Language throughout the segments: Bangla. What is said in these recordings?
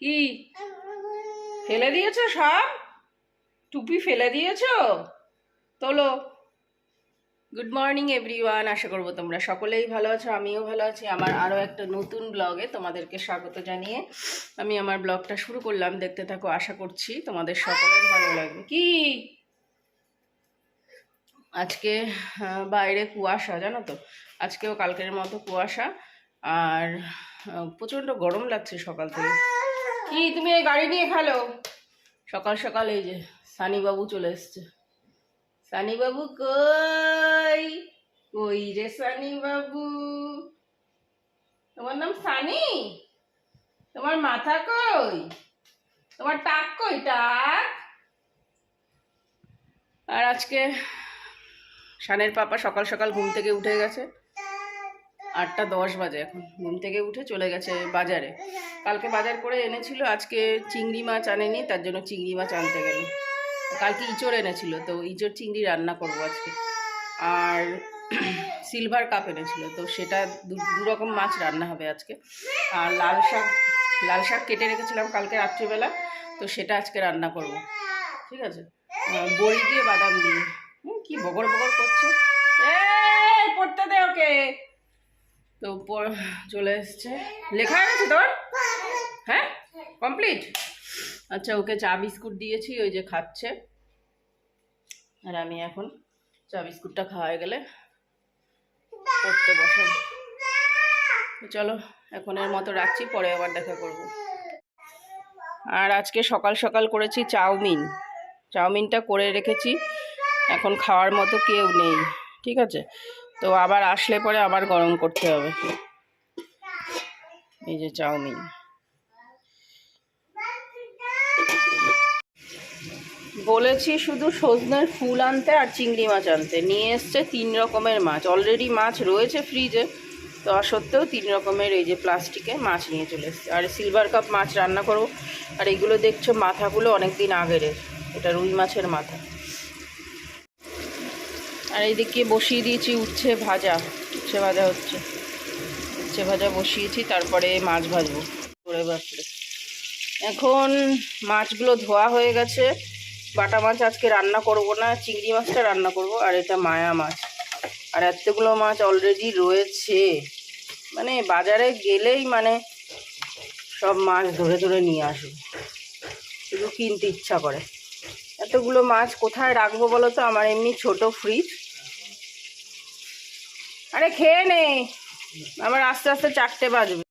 কি? ফেলে দিয়েছ সব? টুপি ফেলে দিয়েছ? তোলো। গুড মর্নিং এভরিওয়ান আশা করব তোমরা সকলেই ভালো আছো, আমিও ভালো আছি। আমার আরও একটা নতুন ব্লগে তোমাদেরকে স্বাগত জানিয়ে আমি আমার ব্লগটা শুরু করলাম। দেখতে থাকো, আশা করছি তোমাদের সকলের ভালো লাগবে। কি? আজকে বাইরে কুয়াশা, জানো তো? আজকেও কালকের মতো কুয়াশা। আর প্রচণ্ড গরম লাগছে সকাল থেকে। কি, তুমি এই গাড়ি নিয়ে খেলো? সকাল সকাল এই যে সানিবাবু চলে এসছে। সানিবাবু কই? কই রে সানিবাবু? তোমার নাম সানি? তোমার মাথা কই? তোমার টাক কই, টাক? আর আজকে শানের পাপা সকাল সকাল ঘুম থেকে উঠে গেছে। আটটা দশ বাজে এখন। ঘুম থেকে উঠে চলে গেছে বাজারে। কালকে বাজার করে এনেছিল, আজকে চিংড়ি মাছ আনেনি, তার জন্য চিংড়ি মাছ আনতে গেল। কালকে ইঁচড় এনেছিল, তো ইঁচড় চিংড়ি রান্না করব আজকে। আর সিলভার কাপ এনেছিল, তো সেটা দু রকম মাছ রান্না হবে আজকে। আর লাল শাক লাল শাক কেটে রেখেছিলাম কালকে রাত্রিবেলা, তো সেটা আজকে রান্না করব। ঠিক আছে? বড়ি দিয়ে বাদাম দিয়ে। কি বগর বগর করছে? এই, পড়তে দে ওকে। তো পর- চলে এসছে। লেখা হয়ে গেছে তোর? হ্যাঁ? কমপ্লিট? আচ্ছা ওকে চা বিস্কুট দিয়েছি, ওই যে খাচ্ছে। আর আমি এখন চা বিস্কুটটা খাওয়া গেলে পড়তে বসাবো। চলো, এখন এর মতো রাখছি, পরে আবার দেখা করব। আর আজকে সকাল সকাল করেছি চাউমিন। চাউমিনটা করে রেখেছি। এখন খাওয়ার মতো কেউ নেই, ঠিক আছে? তো আবার আসলে পরে আবার গরম করতে হবে। এই যে চাউমিন। বলেছি শুধু সজনের ফুল আনতে আর চিংড়ি মাছ আনতে। নিয়ে এসছে তিন রকমের মাছ। অলরেডি মাছ রয়েছে ফ্রিজে তো আর সত্ত্বেও তিন রকমের এই যে প্লাস্টিকে মাছ নিয়ে চলে এসছে। আর সিলভার কাপ মাছ রান্না করব আর এগুলো দেখছ মাথাগুলো অনেক দিন আগের এটা রুই মাছের মাথা। আর এইদিকে বসিয়ে দিয়েছি উচ্ছে ভাজা উচ্ছে ভাজা হচ্ছে। উচ্ছে ভাজা বসিয়েছি, তারপরে মাছ ভাজবো। করে বাপরে এখন মাছগুলো ধোয়া হয়ে গেছে। বাটা মাছ আজকে রান্না করব না, চিংড়ি মাছটা রান্না করব, আর এটা মায়া মাছ। আর এতগুলো মাছ অলরেডি রয়েছে। মানে বাজারে গেলেই মানে সব মাছ ধরে ধরে নিয়ে আসব। শুধু কিনতে ইচ্ছা করে। এতগুলো মাছ কোথায় রাখব বলো তো? আমার এমনি ছোট ফ্রিজ আরে খেয়ে নে। আমার আস্তে আস্তে চারটে বাজবে।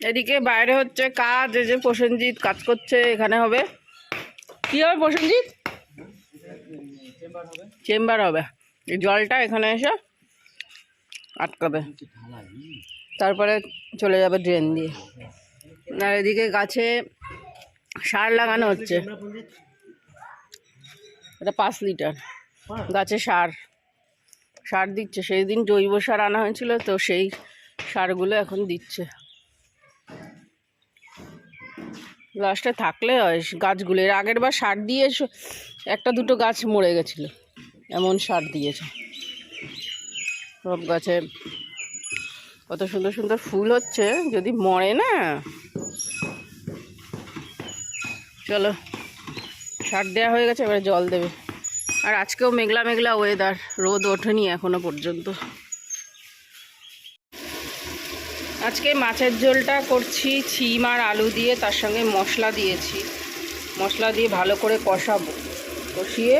এদিকে বাইরে হচ্ছে কাজ, এই যে প্রসেনজিৎ কাজ করছে, এখানে হবে। কি হবে প্রসেনজিৎ? চেম্বার হবে। জলটা এখানে এসে আটকাবে। তারপরে চলে যাবে ড্রেন দিয়ে। আর এদিকে গাছে সার লাগানো হচ্ছে। এটা পাঁচ লিটার। গাছে সার। সার দিচ্ছে। সেই দিন জৈব সার আনা হয়েছিল, তো সেই সারগুলো এখন দিচ্ছে। লাস্টে থাকলে হয় গাছগুলো। এর আগের বার সার দিয়ে একটা দুটো গাছ মরে গেছিল। এমন সার দিয়েছে। সব গাছে কত সুন্দর সুন্দর ফুল হচ্ছে, যদি মরে না। চলো, সার দেওয়া হয়ে গেছে, এবারে জল দেবে। আর আজকেও মেঘলা মেঘলা ওয়েদার রোদ ওঠেনি এখনও পর্যন্ত। আজকে মাছের ঝোলটা করছি, ছিম আর আলু দিয়ে, তার সঙ্গে মশলা দিয়েছি। মশলা দিয়ে ভালো করে কষাবো। কষিয়ে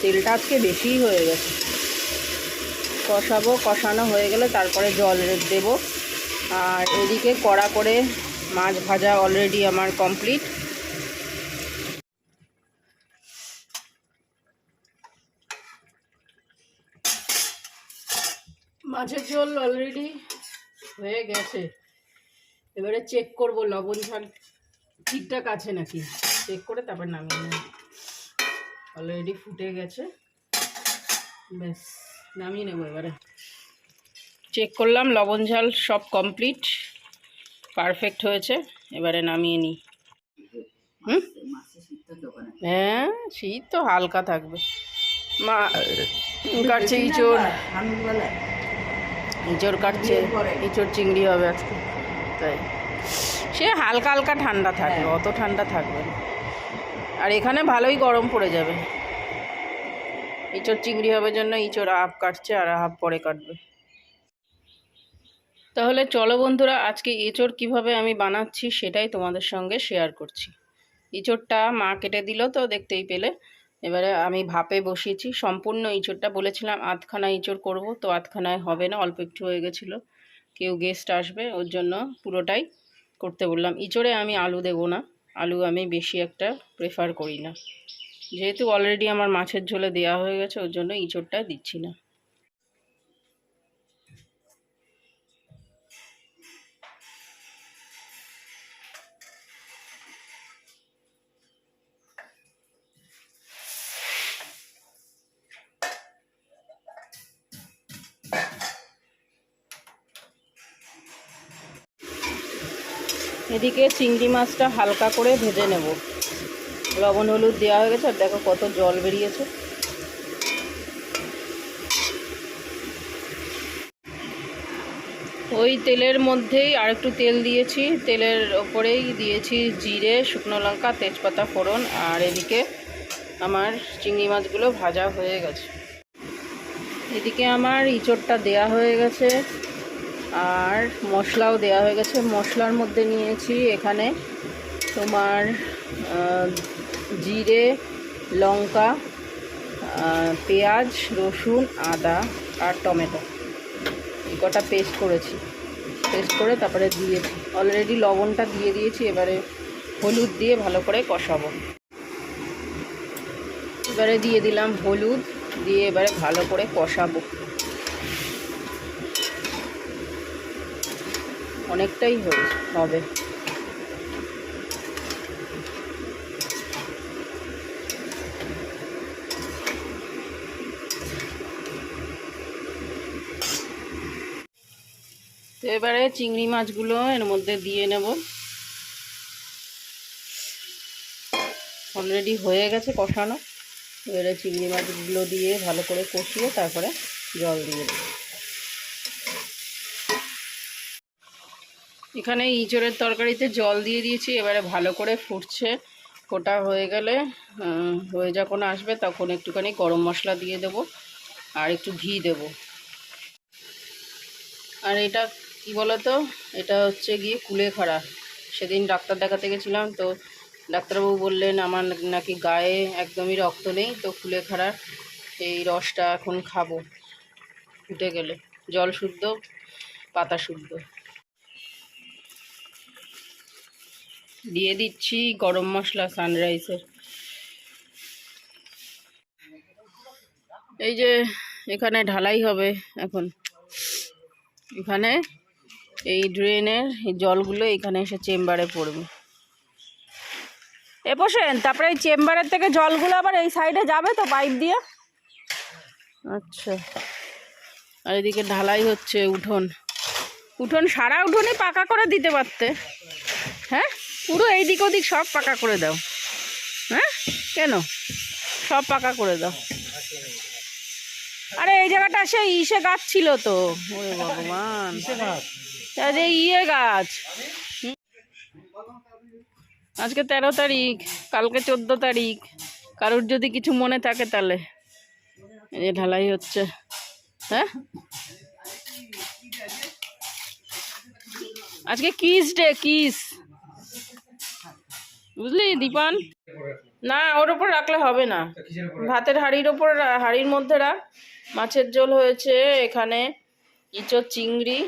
তেলটা আজকে বেশিই হয়ে গেছে। কষাবো, কষানো হয়ে গেলে তারপরে জল দেব। আর এদিকে কড়া করে মাছ ভাজা অলরেডি আমার কমপ্লিট মাছের ঝোল অলরেডি হয়ে গেছে। এবারে চেক করব লবণ ঝাল। ঠিকঠাক আছে নাকি? চেক করে তারপর নামিয়ে নেব। অলরেডি ফুটে গেছে। ব্যাস নামিয়ে নেব এবারে। চেক করলাম লবণ ঝাল সব কমপ্লিট পারফেক্ট হয়েছে। এবারে নামিয়ে নিই। হুম? হ্যাঁ শীত তো হালকা থাকবে। মা কাটছে ইঁচড় ইঁচড় কাটছে ইঁচড় চিংড়ি হবে আজকে তাই। সে হালকা হালকা ঠান্ডা থাকবে অত ঠান্ডা থাকবে না। আর এখানে ভালোই গরম পড়ে যাবে। ইঁচড় চিংড়ি হবে জন্য ইঁচড় হাফ কাটছে আর হাফ পরে কাটবে। তাহলে চলো বন্ধুরা আজকে এঁচড় কীভাবে আমি বানাচ্ছি সেটাই তোমাদের সঙ্গে শেয়ার করছি। ইঁচড়টা মা কেটে দিল তো দেখতেই পেলে। এবারে আমি ভাপে বসিয়েছি। সম্পূর্ণ ইঁচড়টা বলেছিলাম, আধখানা ইঁচড় করব, তো আধখানায় হবে না, অল্প একটু হয়ে গেছিল। কেউ গেস্ট আসবে, ওর জন্য পুরোটাই করতে বললাম। ইঁচড়ে আমি আলু দেব না, আলু আমি বেশি একটা প্রেফার করি না। যেহেতু অলরেডি আমার মাছের ঝোলে দেওয়া হয়ে গেছে, ওর জন্য ইঁচড়টা দিচ্ছি না। এদিকে চিংড়ি মাছটা হালকা করে ভেজে নেব। লবণ, হলুদ দেওয়া হয়ে গেছে, আর দেখো কত জল বেরিয়েছে। ওই তেলের মধ্যেই আর একটু তেল দিয়েছি। তেলের ওপরেই দিয়েছি জিরে, শুকনো লঙ্কা, তেজপাতা, ফোড়ন, আর এদিকে আমার চিংড়ি মাছগুলো ভাজা হয়ে গেছে। এদিকে আমার ইঁচড়টা দেয়া হয়ে গেছে। আর মশলাও দেওয়া হয়ে গেছে। মশলার মধ্যে নিয়েছি এখানে তোমার জিরে, লঙ্কা পেঁয়াজ, রসুন, আদা আর টমেটো। এই কটা পেস্ট করেছি। পেস্ট করে তারপরে দিয়েছি। অলরেডি লবণটা দিয়ে দিয়েছি, এবারে হলুদ দিয়ে ভালো করে কষাবো। এবারে দিয়ে দিলাম হলুদ, দিয়ে এবারে ভালো করে কষাবো। অনেকটাই হবে তো এবারে চিংড়ি মাছগুলো এর মধ্যে দিয়ে নেব। অলরেডি হয়ে গেছে কষানো। এবারে চিংড়ি মাছগুলো দিয়ে ভালো করে কষিয়ে তারপরে জল দিয়ে দেবো। এখানে ইঁচড়ের তরকারিতে জল দিয়ে দিয়েছি, এবারে ভালো করে ফুটছে। ফোটা হয়ে গেলে হয়ে যখন আসবে তখন একটুখানি গরম মশলা দিয়ে দেব আর একটু ঘি দেব। আর এটা কি বলতো? এটা হচ্ছে গিয়ে কুলেখাড়া সেদিন ডাক্তার দেখাতে গেছিলাম, তো ডাক্তারবাবু বললেন, আমার নাকি গায়ে একদমই রক্ত নেই, তো কুলেখাড়া এই রসটা এখন খাব। ফুটে গেলে। জল শুদ্ধ, পাতা শুদ্ধ। দিয়ে দিচ্ছি গরম মশলা সানরাইসের এই যে এখানে ঢালাই হবে এখন। এখানে এই ড্রেনের জলগুলো এখানে এসে চেম্বারে পড়বে। এ বসেন, তারপরে এই চেম্বারের থেকে জলগুলো আবার এই সাইডে যাবে তো পাইপ দিয়ে? আচ্ছা। আর এদিকে ঢালাই হচ্ছে উঠোন। উঠোন সারা উঠোনই পাকা করে দিতে পারতে। হ্যাঁ? পুরো এইদিক ওদিক সব পাকা করে দাও। হ্যাঁ? কেন? সব পাকা করে দাও। আরে, এই জায়গাটা সে ইসে গাছ ছিল তো। ভগবান। আরে ইয়ে গাছ। আজকে তেরো তারিখ, কালকে চোদ্দ তারিখ। কারোর যদি কিছু মনে থাকে তাহলে। এই যে ঢালাই হচ্ছে। হ্যাঁ? আজকে কিস ডে, কিস। বুঝলি দীপান? না ওর ওপর রাখলে হবে না। ভাতের হাঁড়ির ওপর হাঁড়ির মধ্যে রাখ। মাছের ঝোল হয়েছে এখানে ইঁচড় চিংড়ি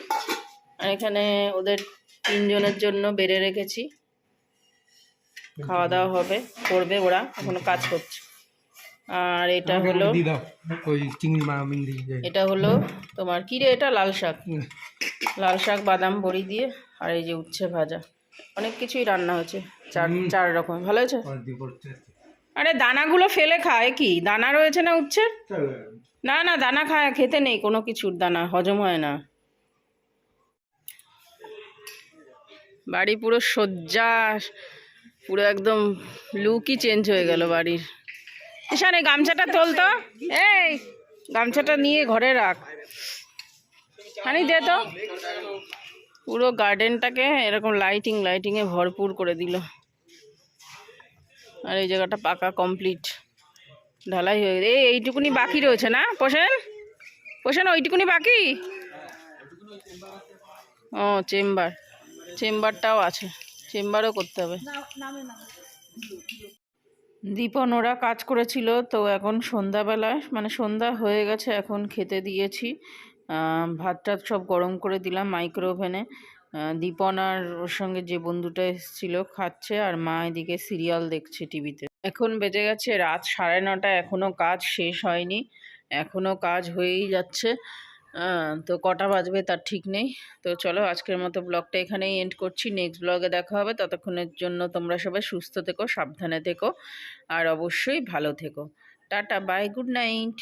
আর এখানে ওদের তিনজনের জন্য বেড়ে রেখেছি। খাওয়া দাওয়া হবে করবে ওরা এখনও কাজ করছে। আর এটা হলো এটা হলো তোমার কি রে এটা লাল শাক। লাল শাক বাদাম বড়ি দিয়ে আর এই যে উচ্ছে ভাজা। অনেক কিছুই রান্না হয়েছে। চার চার রকম। ভালো পড়ছে আরে দানাগুলো ফেলে খায় কি? দানা রয়েছে না উচ্ছে? না। না দানা খায় খেতে নেই কোনো কিছুর দানা হজম হয় না। বাড়ি পুরো সজ্জা পুরো একদম লুকই চেঞ্জ হয়ে গেল বাড়ির। ঈশান এই গামছাটা তোলতো এই গামছাটা নিয়ে ঘরে রাখ। হানি দে তো। পুরো গার্ডেনটাকে এরকম লাইটিং লাইটিংয়ে ভরপুর করে দিল। আর এই জায়গাটা পাকা কমপ্লিট। ঢালাই হয়ে এই এইটুকুনি বাকি রয়েছে না পোষেন পোষেন ওইটুকুনি বাকি? ও, চেম্বার। চেম্বারটাও আছে। চেম্বারও করতে হবে। দীপন, ওরা কাজ করেছিল, তো এখন সন্ধ্যাবেলায় মানে সন্ধ্যা হয়ে গেছে, এখন খেতে দিয়েছি। ভাত টাত সব গরম করে দিলাম মাইক্রো ওভেনে দীপন আর ওর সঙ্গে যে বন্ধুটা এসেছিল খাচ্ছে আর মা এদিকে সিরিয়াল দেখছে টিভিতে। এখন বেজে গেছে রাত সাড়ে নটা এখনও কাজ শেষ হয়নি এখনও কাজ হয়েই যাচ্ছে। তো কটা বাজবে তার ঠিক নেই। তো চলো আজকের মতো ব্লগটা এখানেই এন্ড করছি। নেক্সট ব্লগে দেখা হবে। ততক্ষণের জন্য তোমরা সবাই সুস্থ থেকো, সাবধানে থেকো, আর অবশ্যই ভালো থেকো। Tata bye good night